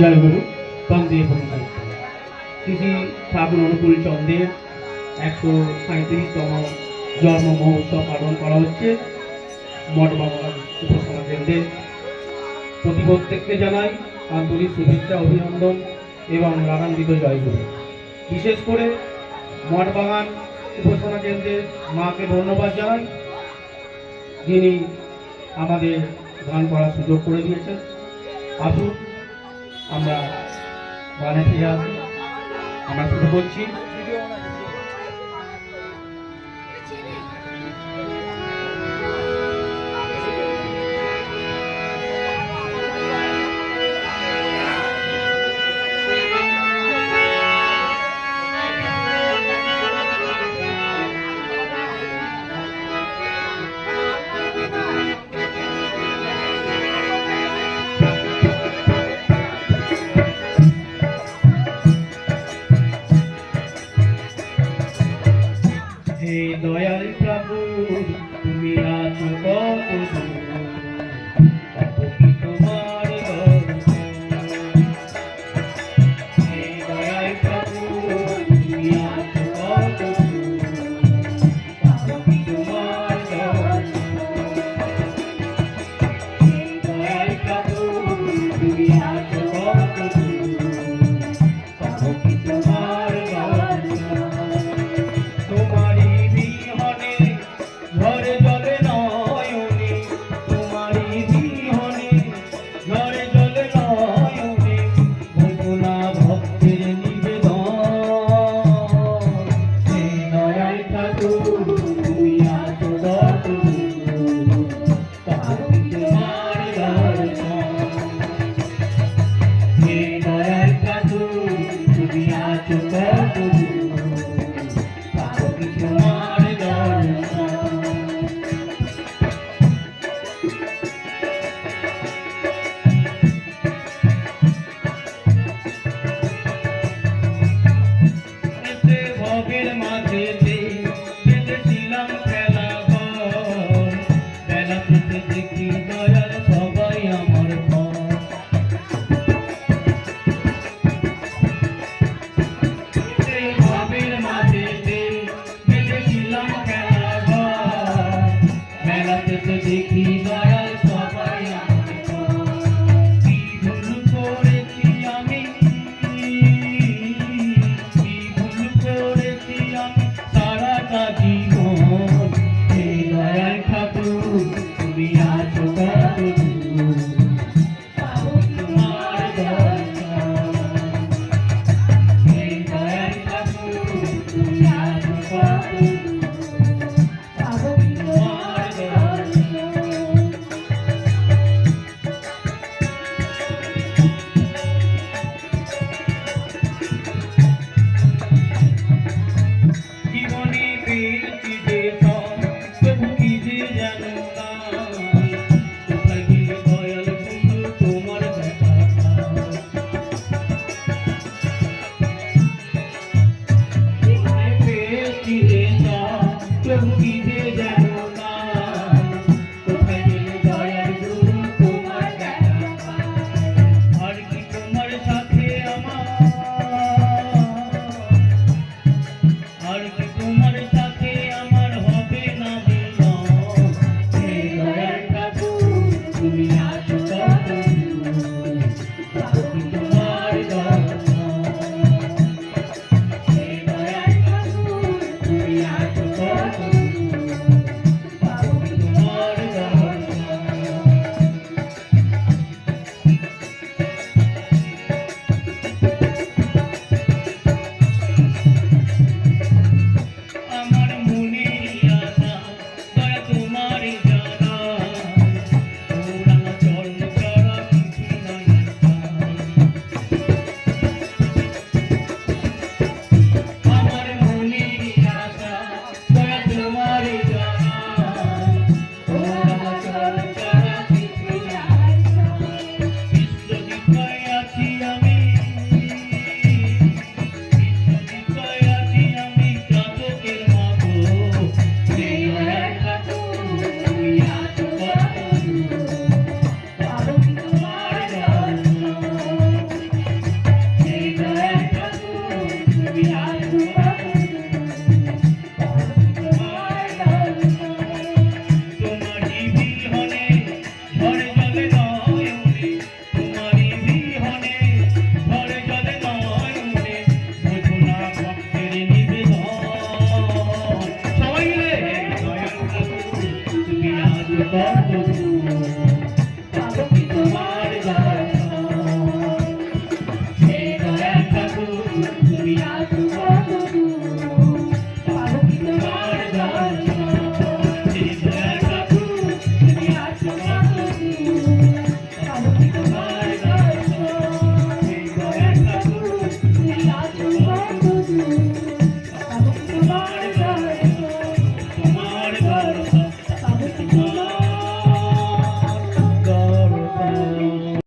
জয়গুরু, বন্দে ভগবান শ্রী শ্রাবণ অনুকূল চন্দ্রের একশো সাঁত্রিশতম জন্ম মহোৎসব পালন করা হচ্ছে। মঠ বাংলা উপসভা কেন্দ্রে প্রতি প্রত্যেককে জানাই আন্তরিক শুভেচ্ছা, অভিনন্দন এবং নানান্বিত জয়গুরু। বিশেষ করে মঠ বাগান উপাসনা কেন্দ্রের মাকে ধন্যবাদ জানাই। যিনি আমাদের গান করার সুযোগ করে দিয়েছেন। আসুন আমরা বানাতে যাব আমরা শুধু বলছি Obrigado.